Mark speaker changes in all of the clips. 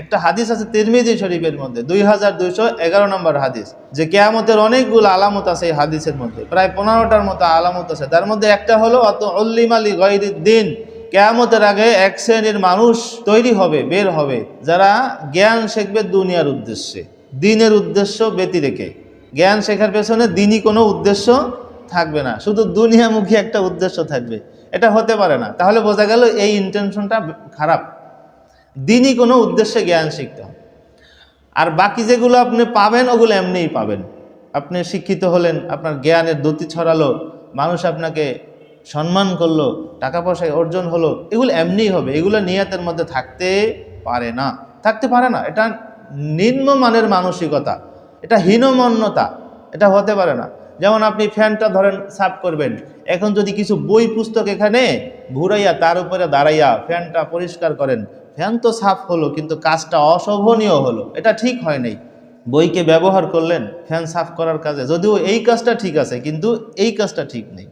Speaker 1: একটা হাদিস আছে তিরমিজি শরীফের মধ্যে, দুই হাজার দুইশো এগারো নম্বর হাদিস, যে কেয়ামতের অনেকগুলো আলামত আছে এই হাদিসের মধ্যে, প্রায় পনেরোটার মতো আলামত আছে। তার মধ্যে একটা হলো, অত অল্লিমালি দিন কেয়ামতের আগে এক শ্রেণির মানুষ তৈরি হবে, বের হবে, যারা জ্ঞান শিখবে দুনিয়ার উদ্দেশ্যে দিনের উদ্দেশ্য ব্যতি রেখে। জ্ঞান শেখার পেছনে দিনই কোনো উদ্দেশ্য থাকবে না, শুধু দুনিয়ামুখী একটা উদ্দেশ্য থাকবে, এটা হতে পারে না। তাহলে বোঝা গেল এই ইন্টেনশনটা খারাপ। দিনই কোনো উদ্দেশ্যে জ্ঞান শিখতে হবে। আর বাকি যেগুলো আপনি পাবেন, ওগুলো এমনিই পাবেন। আপনি শিক্ষিত হলেন, আপনার জ্ঞানের দ্যুতি ছড়ালো, মানুষ আপনাকে সম্মান করল, টাকা পয়সা অর্জন হলো, এগুলো এমনিই হবে। এগুলো নিয়াতের মধ্যে থাকতে পারে না। থাকতে পারে না। এটা নিম্নমানের মানসিকতা। এটা হীনমন্যতা। এটা হতে পারে না। যেমন আপনি ফ্যানটা ধরেন, সাফ করবেন। এখন যদি কিছু বই পুস্তক এখানে ঘুরাইয়া, তার উপরে দাঁড়াইয়া ফ্যানটা পরিষ্কার করেন ফ্যান তো সাফ হলো, কিন্তু কাজটা অশোভনীয় হলো। এটা ঠিক হয় নাই। বইকে ব্যবহার করলেন ফ্যান সাফ করার কাজে। যদিও এই কাজটা ঠিক আছে, কিন্তু এই কাজটা ঠিক নেই।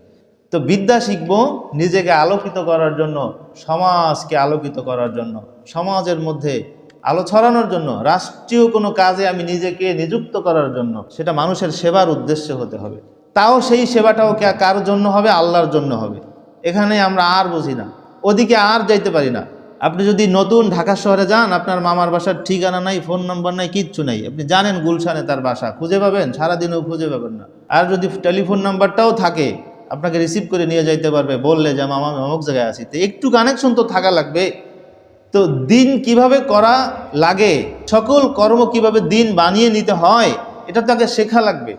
Speaker 1: তো বিদ্যা শিখব নিজেকে আলোকিত করার জন্য, সমাজকে আলোকিত করার জন্য, সমাজের মধ্যে আলো ছড়ানোর জন্য, রাষ্ট্রীয় কোনো কাজে আমি নিজেকে নিযুক্ত করার জন্য, সেটা মানুষের সেবার উদ্দেশ্যে হতে হবে। তাও সেই সেবাটাও কার জন্য হবে? আল্লাহর জন্য হবে। এখানে আমরা আর বুঝি না। ওদিকে আর যাইতে পারি না। আপনি যদি নতুন ঢাকা শহরে যান, আপনার মামার বাসার ঠিকানা নাই, ফোন নাম্বার নাই, কিচ্ছু নাই। আপনি জানেন গুলশানে তার বাসা। খুঁজে পাবেন, সারাদিনেও খুঁজে পাবেন না। আর যদি টেলিফোন নাম্বারটাও থাকে, আপনাকে রিসিভ করে নিয়ে যাইতে পারবে, বললে যে, মামা, আমি অমুক জায়গায় আছি। তো একটু কানেকশন তো থাকা লাগবে। তো দিন কীভাবে করা লাগে, সকল কর্ম কীভাবে দিন বানিয়ে নিতে হয়, এটা তাকে শেখা লাগবে।